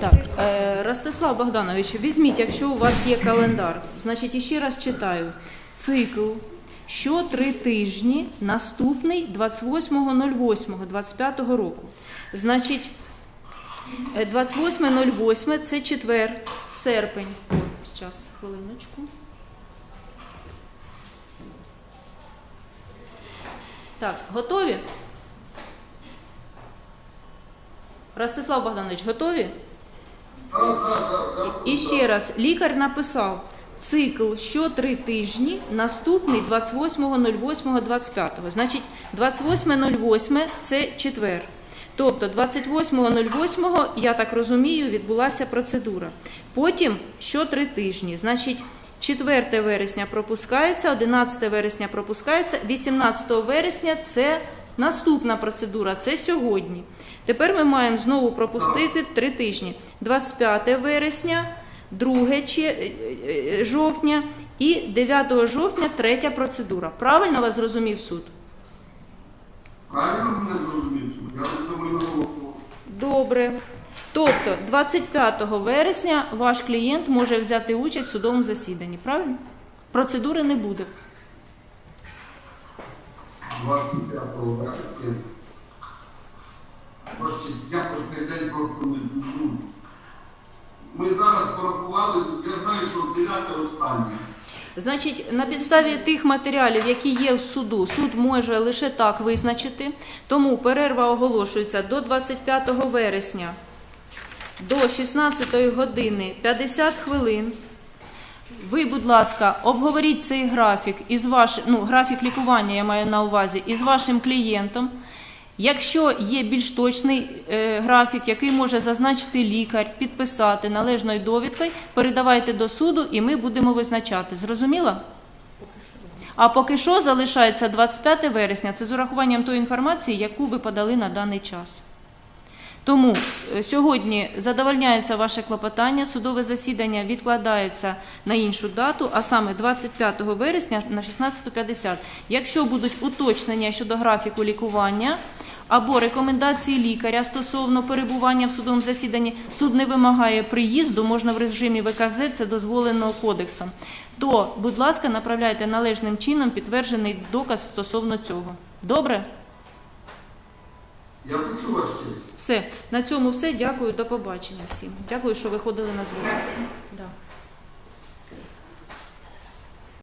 Так, е, Ростислав Богданович, візьміть, якщо у вас є календар. Значить, іще раз читаю. Цикл. Що три тижні наступний 28.08.25 року. Значить, е, 28.08 це четвер, серпень. О, зараз, хвилиночку. Так, готові? Ростислав Богданович, готові? І ще раз, лікар написав цикл що три тижні, наступний 28.08.25. Значить, 28.08 це четвер. Тобто 28.08, я так розумію, відбулася процедура. Потім що три тижні. Значить, 4 вересня пропускається, 11 вересня пропускається, 18 вересня це наступна процедура, це сьогодні. Тепер ми маємо знову пропустити 3 тижні. 25 вересня, 2 чи- е, е, жовтня і 9 жовтня третя процедура. Правильно вас зрозумів суд? Правильно мене зрозумів, суд? Я не думаю. Добре. Тобто 25 вересня ваш клієнт може взяти участь в судовому засіданні, правильно? Процедури не буде. 25 вересня. Я про день просто не Ми зараз порахували, я знаю, що 9 останнє. Значить, на підставі тих матеріалів, які є в суду, суд може лише так визначити. Тому перерва оголошується до 25 вересня до 16 години 50 хвилин. Ви, будь ласка, обговоріть цей графік із ваш, ну, графік лікування я маю на увазі із вашим клієнтом. Якщо є більш точний е, графік, який може зазначити лікар, підписати належною довідкою, передавайте до суду і ми будемо визначати. Зрозуміло? А поки що залишається 25 вересня. Це з урахуванням тої інформації, яку ви подали на даний час. Тому е, сьогодні задовольняється ваше клопотання, судове засідання відкладається на іншу дату, а саме 25 вересня на 16.50. Якщо будуть уточнення щодо графіку лікування або рекомендації лікаря стосовно перебування в судовому засіданні, суд не вимагає приїзду, можна в режимі ВКЗ, це дозволено кодексом, то, будь ласка, направляйте належним чином підтверджений доказ стосовно цього. Добре? Я почув вас ще. Все, на цьому все. Дякую, до побачення всім. Дякую, що виходили на зв'язок. Да.